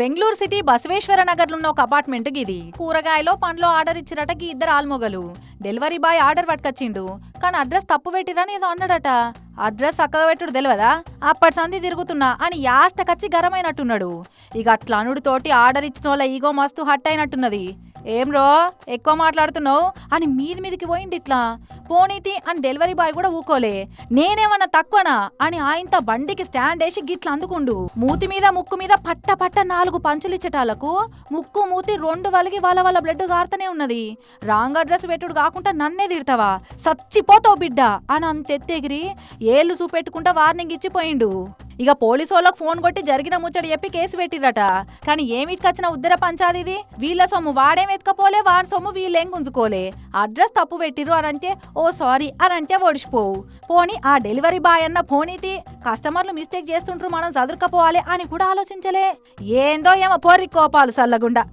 Bengaluru city Basaveshwara Nagar ఉన్న ఒక apartment గిది కూరగాయలో పండ్లో ఆర్డర్ ఇచ్చిరట గీ ఇద్దరు ఆల్మొగలు. డెలివరీ బాయ్ ఆర్డర్ పట్టుకొచ్చిండు. కానీ అడ్రస్ తప్పు పెట్టిరని ఏదో అన్నాడట. అడ్రస్ చక్కగా పెట్టుడు తెలియదా అప్పటి సంది తిరుగుతున్నా అని యాష్టకచ్చి గరమైనట్టున్నాడు ఇక అట్లా అనుడితోటి ఆర్డర్ ఇచ్చిన వాళ్ళ ఈగో మస్తు హట్ అయినట్టున్నది. ఏం రో? ఎక్కువ మాట్లాడుతున్నావు? అని మీది మీదికి పోయింది ఇట్లా. పోనీతి అని డెలివరీ బాయ్ కూడా ఊకోలే. నేనేమన్నా తక్కువనా? అని ఆయనతో బండికి స్టాండ్ వేసి గిట్లా అందుకుండు. మూతి మీద ముక్కు మీద పట్ట పట్ట నాలుగు పంచులు ఇచ్చటాలకు ముక్కు మూతి రెండు వలిగి వాళ్ళ వాళ్ళ బ్లడ్ గారుతూనే ఉన్నది. రాంగ్ అడ్రస్ పెట్టుడు కాకుండా నన్నే తిడతావా? సచ్చిపోతావు బిడ్డ! అని అంతెత్తెగిరి ఏళ్ళు చూపెట్టుకుంటా వార్నింగ్ ఇచ్చిపోయిండు. ఇక పోలీసు వాళ్ళకు ఫోన్ కొట్టి జరిగిన ముచ్చట చెప్పి కేసు పెట్టిరట. కానీ ఏమిటికొచ్చిన ఉద్దర పంచాదిది? వీళ్ళ సొమ్ము వాడేం ఎత్తుకపోలే వాడి సొమ్ము వీళ్ళేం గుంజుకోలే. అడ్రస్ తప్పు పెట్టిరు అనంటే ఓ సారీ అనంటే ఓడిచిపోవు పోని ఆ డెలివరీ బాయ్ అన్న పోనీతి కస్టమర్లు మిస్టేక్ చేస్తుంటారు మనం చదురుకపోవాలి అని కూడా ఆలోచించలే. ఏందో ఏమో పోరి కోపాలు సల్లగుండా.